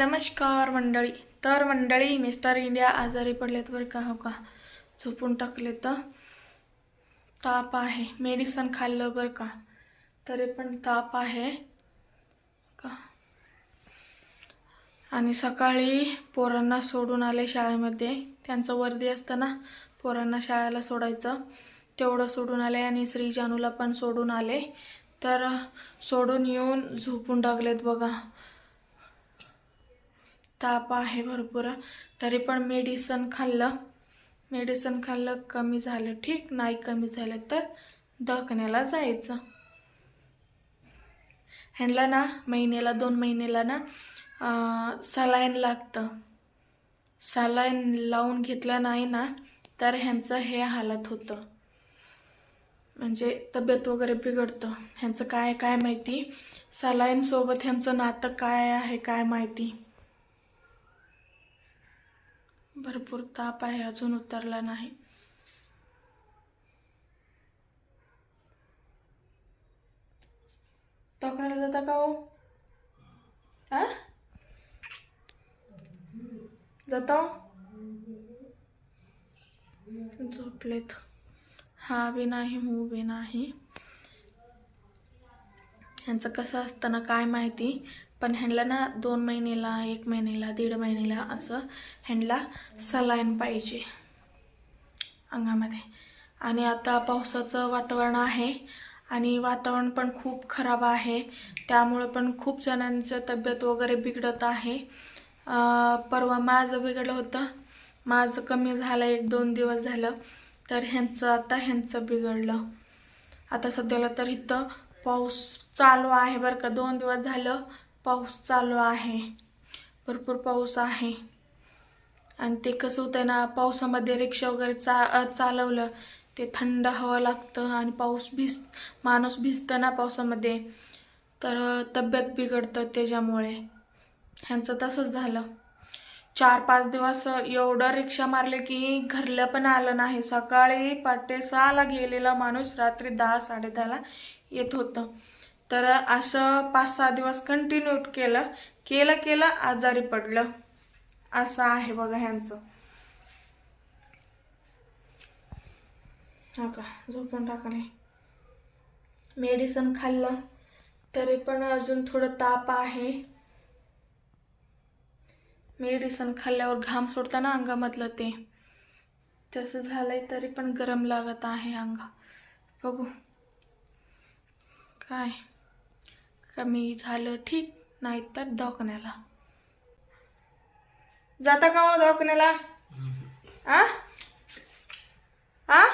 नमस्कार मंडळी. तर मंडळी मिस्टर इंडिया आजारी पडलेत बरं का? हो का? झोपून टाकले तर? ताप आहे. मेडिसन खाल्लं बरं का? तरी पण ताप आहे. हो का? आणि सकाळी पोरांना सोडून आले शाळेमध्ये. त्यांचं वर्दी असतं ना पोरांना शाळेला सोडायचं. तेवढं सोडून आले आणि श्री जानूला पण सोडून आले. तर सोडून येऊन झोपून टाकलेत बघा. ताप आहे भरपूर. तरी पण मेडिसन खाल्लं. मेडिसन खाल्लं कमी झालं. ठीक नाही कमी झालं तर दखण्याला जायचं. ह्यांना ना महिन्याला दोन महिन्याला ना सलाईन लागतं. सलाईन लावून घेतलं नाही ना तर ह्यांचं हे हालत होतं. म्हणजे तब्येत वगैरे बिघडतं. ह्यांचं काय काय माहिती? सलाईनसोबत ह्यांचं नातं काय आहे काय माहिती? भरपूर ताप आहे अजून उतरला नाही. तोकड्याला जाता का हो? आ? जाता हो? झोपलेत. हा बी नाही हू बी नाही. यांचं कसं असतं ना काय माहिती? पण ह्यांना ना दोन महिन्याला एक महिन्याला दीड महिन्याला असं ह्यांना सलाईन पाहिजे अंगामध्ये. आणि आता पावसाचं वातावरण आहे आणि वातावरण पण खूप खराब आहे. त्यामुळं पण खूप जणांचं तब्येत वगैरे बिघडत आहे. परवा माझं बिघडलं होतं. माझं कमी झालं एक दोन दिवस झालं. तर ह्यांचं आता ह्यांचं बिघडलं. आता सध्याला तर इथं पाऊस चालू आहे बरं का. दोन दिवस झालं. पाऊस चालू आहे. भरपूर पाऊस आहे. आणि ते कसं होतं ना पावसामध्ये रिक्षा वगैरे चा चालवलं ते थंड हवा लागतं आणि पाऊस भिज माणूस भिजतं ना पावसामध्ये. तर तब्येत बिघडतं त्याच्यामुळे. ह्यांचं तसंच झालं. चार पाच दिवस एवढं रिक्षा मारले की घरला पण आलं नाही. सकाळी पाटे सहाला गेलेला माणूस रात्री दहा साडेदहाला येत होतं. तर असं पाच सहा दिवस कंटिन्यू केलं. केलं केलं आजारी पडलं. असं आहे बघा ह्यांचं. हा का? झोपून टाकले मेडिसन खाल्लं. तरी पण अजून थोडं ताप आहे. मेडिसन खाल्ल्यावर घाम सोडताना अंगामधलं ते. तसं झालंय तरी पण गरम लागत आहे अंग. बघू. काय? कमी झालं ठीक नाही तर दवाखान्याला. जाता का मग दवाखान्याला? आ? आ?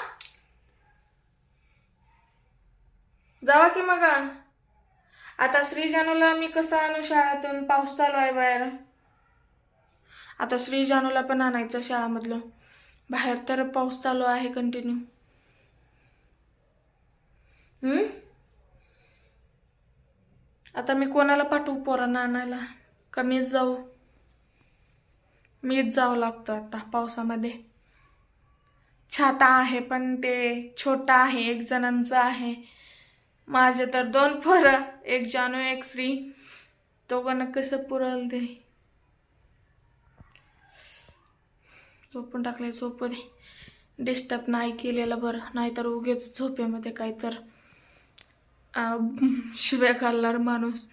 जावा की मग? आता श्रीजानूला मी कसं आणू शाळेतून? पाऊस चालू आहे बाहेर. आता श्रीजानूला पण आणायचं शाळामधलं. बाहेर तर पाऊस चालू आहे कंटिन्यू आता मी कोणाला पाठवू पोरांना आणायला? का मीच जाऊ? मीच जावं लागतं आता पावसामध्ये. छाता आहे पण ते छोटा आहे एक जणांचं आहे. माझे तर दोन पोरं एक जानू एक श्री. दोघांना कसं पुरल ते? झोपून टाकले झोपू दे. डिस्टर्ब नाही केलेलं बरं नाहीतर उगेच झोपेमध्ये काय तर शिव्या घालणार माणूस